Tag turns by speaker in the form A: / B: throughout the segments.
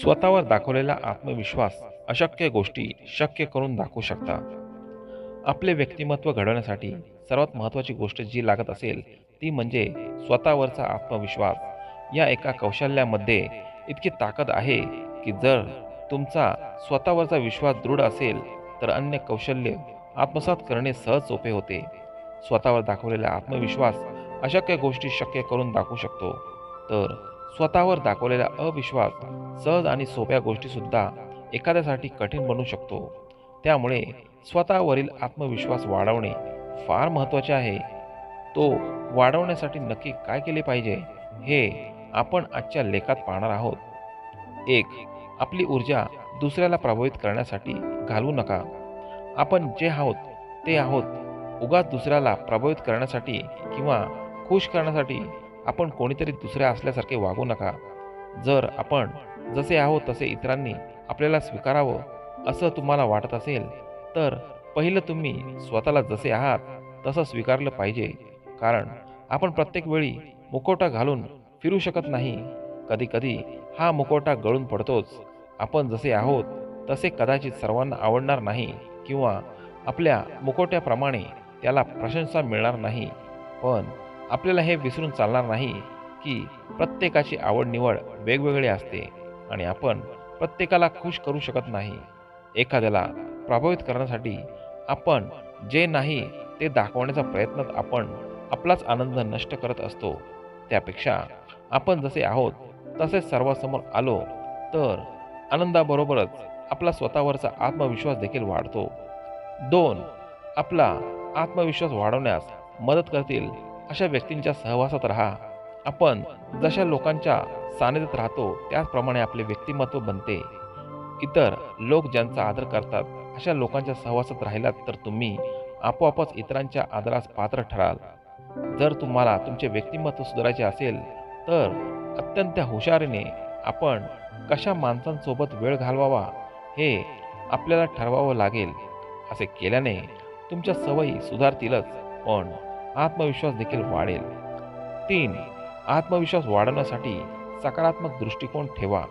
A: स्वतःवर दाखवलेला आत्मविश्वास अशक्य गोष्टी शक्य करून दाखवू शकता. आपले व्यक्तिमत्व घडवण्यासाठी सर्वात महत्त्वाची गोष्ट जी लागत असेल ती म्हणजे स्वतःवरचा आत्मविश्वास. या एका कौशल्यामध्ये इतकी ताकद आहे की जर तुमचा स्वतःवरचा विश्वास दृढ असेल तर अन्य कौशल्य आत्मसात करणे सहज सोपे होते. स्वतःवर दाखवलेला आत्मविश्वास अशक्य गोष्टी शक्य करून दाखवू शकतो. तर स्वतःवर दाखवलेला अविश्वास सहज आणि सोप्या गोष्टीसुद्धा एखाद्यासाठी कठीण बनू शकतो. त्यामुळे स्वतःवरील आत्मविश्वास वाढवणे फार महत्त्वाचे आहे. तो वाढवण्यासाठी नक्की काय केले पाहिजे हे आपण आजच्या लेखात पाहणार आहोत. एक आपली ऊर्जा दुसऱ्याला प्रभावित करण्यासाठी घालवू नका. आपण जे आहोत ते आहोत उगाच दुसऱ्याला प्रभावित करण्यासाठी किंवा खुश करण्यासाठी आपण कोणीतरी दुसऱ्या असल्यासारखे वागू नका. जर आपण जसे आहोत तसे इतरांनी आपल्याला स्वीकारावं असं तुम्हाला वाटत असेल तर पहिलं तुम्ही स्वतःला जसे आहात तसं स्वीकारलं पाहिजे. कारण आपण प्रत्येक वेळी मुखवटा घालून फिरू शकत नाही. कधीकधी हा मुखवटा गळून पडतोच. आपण जसे आहोत तसे कदाचित सर्वांना आवडणार नाही किंवा आपल्या मुकोट्याप्रमाणे त्याला प्रशंसा मिळणार नाही. पण आपल्याला हे विसरून चालणार नाही की प्रत्येकाची आवड निवड वेगवेगळी असते आणि आपण प्रत्येकाला खुश करू शकत नाही. एखाद्याला प्रभावित करण्यासाठी आपण जे नाही ते दाखवण्याचा प्रयत्न आपण आपलाच आनंद नष्ट करत असतो. त्यापेक्षा आपण जसे आहोत तसेच सर्वांसमोर आलो तर आनंदाबरोबरच आपला स्वतःवरचा आत्मविश्वास देखील वाढतो. दोन आपला आत्मविश्वास वाढवण्यास मदत करतील अशा व्यक्तींच्या सहवासात राहा. आपण जशा लोकांच्या सानिध्यात राहतो त्याचप्रमाणे आपले व्यक्तिमत्व बनते. इतर लोक ज्यांचा आदर करतात अशा लोकांच्या सहवासात राहिलात तर तुम्ही आपोआपच इतरांच्या आदरास पात्र ठराल. जर तुम्हाला तुमचे व्यक्तिमत्व सुधारायचे असेल तर अत्यंत हुशारीने आपण कशा माणसांसोबत वेळ घालवावा हे आपल्याला ठरवावं लागेल. असे केल्याने तुमच्या सवयी सुधारतीलच पण आत्मविश्वास देखील वाढेल. तीन आत्मविश्वास वाढवण्यासाठी सकारात्मक दृष्टिकोन ठेवा.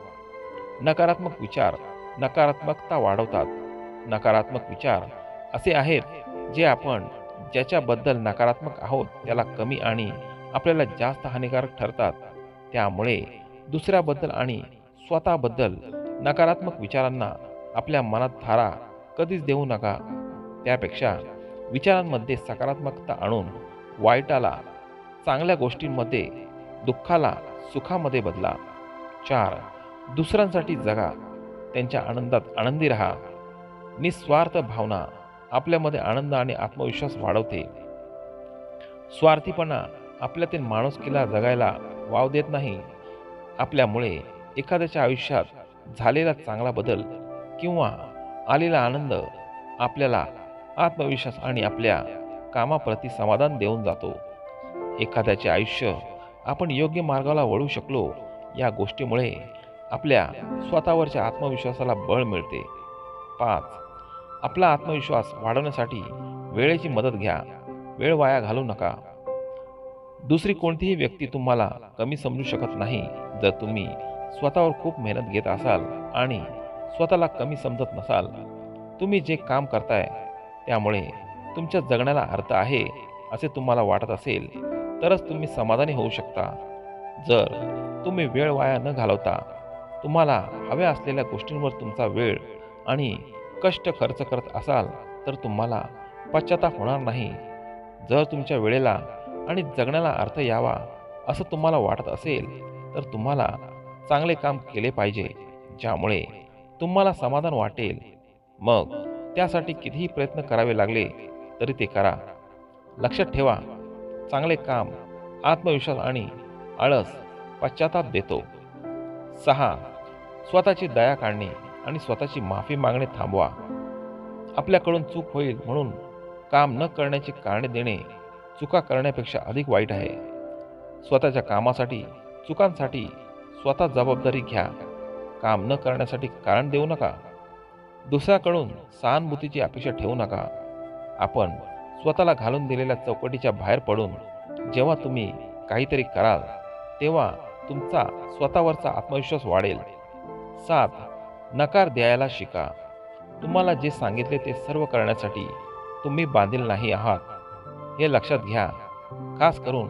A: नकारात्मक विचार नकारात्मकता वाढवतात. नकारात्मक विचार असे आहेत जे आपण ज्याच्याबद्दल नकारात्मक आहोत त्याला कमी आणि आपल्याला जास्त हानिकारक ठरतात. त्यामुळे दुसऱ्याबद्दल आणि स्वतःबद्दल नकारात्मक विचारांना आपल्या मनात थारा कधीच देऊ नका. त्यापेक्षा विचारांमध्ये सकारात्मकता आणून वाईटाला चांगल्या गोष्टींमध्ये दुःखाला सुखामध्ये बदला चार दुसऱ्यांसाठी जगा. त्यांच्या आनंदात आनंदी राहा. निस्वार्थ भावना आपल्यामध्ये आनंद आणि आत्मविश्वास वाढवते. स्वार्थीपणा आपल्यातील माणुसकीला जगायला वाव देत नाही. आपल्यामुळे एखाद्याच्या आयुष्यात झालेला चांगला बदल किंवा आलेला आनंद आपल्याला आत्मविश्वास आणि आपल्या कामाप्रती समाधान देऊन जातो. एखाद्याचे आयुष्य आपण योग्य मार्गाला वळू शकलो या गोष्टीमुळे आपल्या स्वतःवरच्या आत्मविश्वासाला बळ मिळते. पाच आपला आत्मविश्वास वाढवण्यासाठी वेळेची मदत घ्या. वेळ वाया घालू नका. दुसरी कोणतीही व्यक्ती तुम्हाला कमी समजू शकत नाही. जर तुम्ही स्वतःवर खूप मेहनत घेत असाल आणि स्वतःला कमी समजत नसाल तुम्ही जे काम करताय त्यामुळे तुमच्या जगण्याला अर्थ आहे असे तुम्हाला वाटत असेल तरच तुम्ही समाधानी होऊ शकता. जर तुम्ही वेळ वाया न घालवता तुम्हाला हव्या असलेल्या गोष्टींवर तुमचा वेळ आणि कष्ट खर्च करत असाल तर तुम्हाला पश्चाताप होणार नाही. जर तुमच्या वेळेला आणि जगण्याला अर्थ यावा असं तुम्हाला वाटत असेल तर तुम्हाला चांगले काम केले पाहिजे ज्यामुळे तुम्हाला समाधान वाटेल. मग त्यासाठी कितीही प्रयत्न करावे लागले तरी ते करा. लक्षात ठेवा चांगले काम आत्मविश्वास आणि आळस पश्चाताप देतो. सहा स्वतःची दया काढणे आणि स्वतःची माफी मागणे थांबवा. आपल्याकडून चूक होईल म्हणून काम न करण्याची कारणे देणे चुका करण्यापेक्षा अधिक वाईट आहे. स्वतःच्या कामासाठी चुकांसाठी स्वतः जबाबदारी घ्या. काम न करण्यासाठी कारण देऊ नका. दुसऱ्याकडून सहानुभूतीची अपेक्षा ठेवू नका. आपण स्वतःला घालून दिलेल्या चौकटीच्या बाहेर पडून जेव्हा तुम्ही काहीतरी कराल तेव्हा तुमचा स्वतःवरचा आत्मविश्वास वाढेल. सात नकार द्यायला शिका. तुम्हाला जे सांगितले ते सर्व करण्यासाठी तुम्ही बांधील नाही आहात. हे लक्षात घ्या. खास करून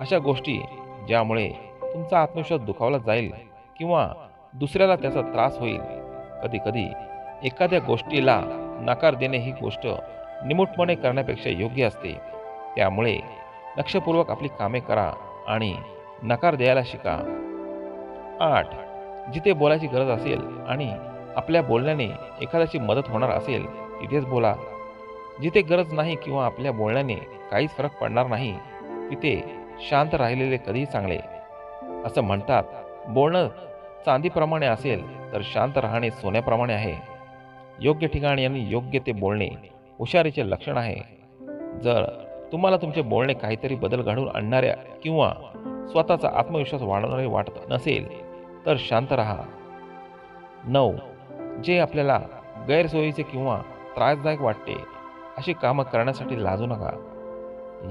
A: अशा गोष्टी ज्यामुळे तुमचा आत्मविश्वास दुखावला जाईल किंवा दुसऱ्याला त्याचा त्रास होईल. कधीकधी एखाद्या गोष्टीला नकार देणे ही गोष्ट निमूटपणे करण्यापेक्षा योग्य असते. त्यामुळे लक्षपूर्वक आपली कामे करा आणि नकार द्यायला शिका. आठ. जिथे बोलायची गरज असेल आणि आपल्या बोलण्याने एखाद्याची मदत होणार असेल तिथेच बोला. जिथे गरज नाही किंवा आपल्या बोलण्याने काहीच फरक पडणार नाही तिथे शांत राहिलेले कधीही चांगले. असं म्हणतात बोलणं चांदीप्रमाणे असेल तर शांत राहणे सोन्याप्रमाणे आहे. योग्य ठिकाणी आणि योग्य ते बोलणे हुशारीचे लक्षण आहे. जर तुम्हाला तुमचे बोलणे काहीतरी बदल घडवून आणणाऱ्या किंवा स्वतःचा आत्मविश्वास वाढवणारे वाटत नसेल तर शांत राहा. नऊ. जे आपल्याला गैरसोयीचे किंवा त्रासदायक वाटते अशी कामं करण्यासाठी लाजू नका.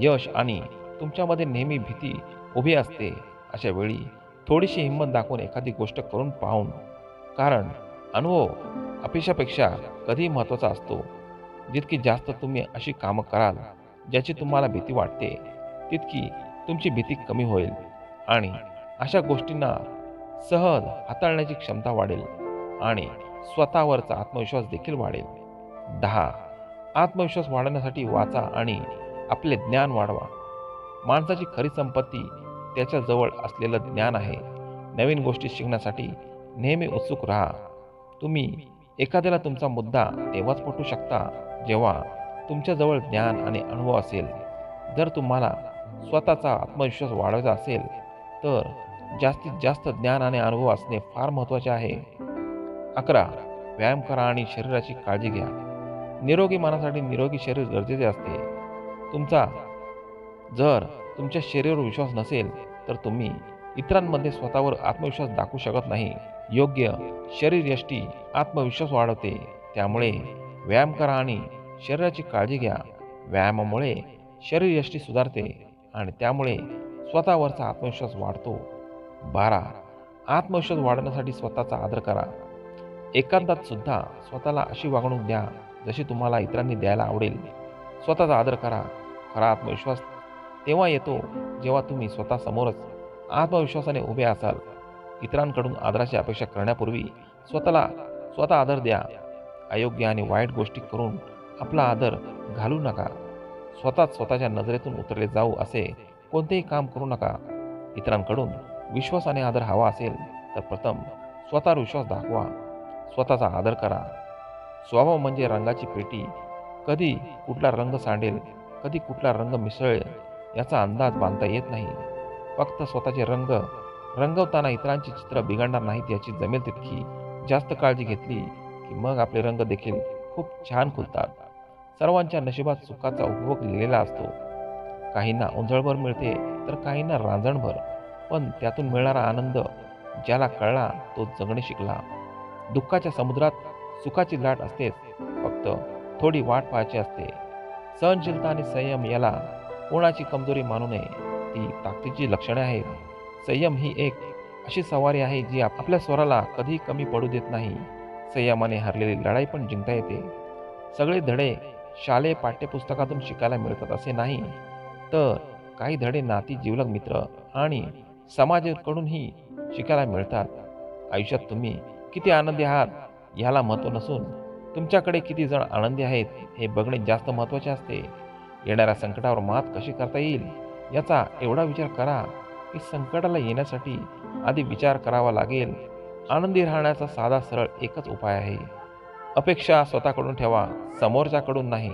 A: यश आणि तुमच्यामध्ये नेहमी भीती उभी असते अशा वेळी थोडीशी हिंमत दाखवून एखादी गोष्ट करून पाहून. कारण अनुभव अपेक्षापेक्षा कधीही महत्त्वाचा असतो. जितकी जास्त तुम्ही अशी कामं कराल ज्याची तुम्हाला भीती वाटते तितकी तुमची भीती कमी होईल. आणि अशा गोष्टींना सहज हाताळण्याची क्षमता वाढेल आणि स्वतःवरचा आत्मविश्वास देखील वाढेल. दहा. आत्मविश्वास वाढवण्यासाठी वाचा आणि आपले ज्ञान वाढवा. माणसाची खरी संपत्ती त्याच्याजवळ असलेलं ज्ञान आहे. नवीन गोष्टी शिकण्यासाठी नेहमी उत्सुक राहा. तुम्ही एखाद्याला तुमचा मुद्दा तेव्हाच पटू शकता. जेव्हा तुमच्याजवळ ज्ञान आणि अनुभव असेल जर तुम्हाला स्वतःचा आत्मविश्वास वाढवायचा असेल तर जास्तीत जास्त ज्ञान आणि अनुभव असणे फार महत्त्वाचे आहे. अकरा व्यायाम करा आणि शरीराची काळजी घ्या. निरोगी मनासाठी निरोगी शरीर गरजेचे असते. तुमचा जर तुमच्या शरीरावर विश्वास नसेल तर तुम्ही इतरांमध्ये स्वतःवर आत्मविश्वास दाखवू शकत नाही. योग्य शरीर यष्टी आत्मविश्वास वाढवते. त्यामुळे व्यायाम करा आणि शरीराची काळजी घ्या. व्यायामामुळे शरीर यष्टी सुधारते आणि त्यामुळे स्वतःवरचा आत्मविश्वास वाढतो. बारा आत्मविश्वास वाढवण्यासाठी स्वतःचा आदर करा. एकांतात सुद्धा स्वतःला अशी वागणूक द्या जशी तुम्हाला इतरांनी द्यायला आवडेल. स्वतःचा आदर करा. खरा आत्मविश्वास तेव्हा येतो जेव्हा तुम्ही स्वतःसमोरच आत्मविश्वासाने उभे असाल. इतरांकडून आदराची अपेक्षा करण्यापूर्वी स्वतःला स्वतः आदर द्या. अयोग्य आणि वाईट गोष्टी करून आपला आदर घालू नका. स्वतःच स्वतःच्या नजरेतून उतरले जाऊ असे कोणतेही काम करू नका. इतरांकडून विश्वास आणि आदर हवा असेल तर प्रथम स्वतःवर विश्वास दाखवा. स्वतःचा आदर करा. स्वभाव म्हणजे रंगाची पेटी. कधी कुठला रंग सांडेल कधी कुठला रंग मिसळेल याचा अंदाज बांधता येत नाही. फक्त स्वतःचे रंग रंगवताना इतरांची चित्र बिघडणार नाहीत याची जमेल तितकी जास्त काळजी घेतली की मग आपले रंग देखील खूप छान खुलतात. सर्वांच्या नशिबात सुखाचा उपभोग लिहिलेला असतो. काहींना उंजळभर मिळते तर काहींना रांजणभर. पण त्यातून मिळणारा आनंद ज्याला कळला तो जगणे शिकला. दुःखाच्या समुद्रात सुखाची लाट असतेच फक्त थोडी वाट पाहायची असते. सहनशीलता आणि संयम याला कोणाची कमजोरी मानू नये ती ताकदीची लक्षणे आहेत. संयम ही एक अशी सवारी आहे जी आपल्या स्वराला कधी कमी पडू देत नाही. संयमाने हरलेली लढाई पण जिंकता येते. सगळे धडे शालेय पाठ्यपुस्तकातून शिकायला मिळतात असे नाही तर काही धडे नाती जीवलग मित्र आणि समाजाकडूनही शिकायला मिळतात. आयुष्यात तुम्ही किती आनंदी आहात ह्याला महत्त्व नसून तुमच्याकडे किती जण आनंदी आहेत हे बघणे जास्त महत्त्वाचे असते. येणाऱ्या संकटावर मात कशी करता येईल याचा एवढा विचार करा की संकटाला येण्यासाठी आधी विचार करावा लागेल. आनंदी राहण्याचा साधा सरळ एकच उपाय आहे. अपेक्षा स्वतःकडून ठेवा समोरच्याकडून नाही.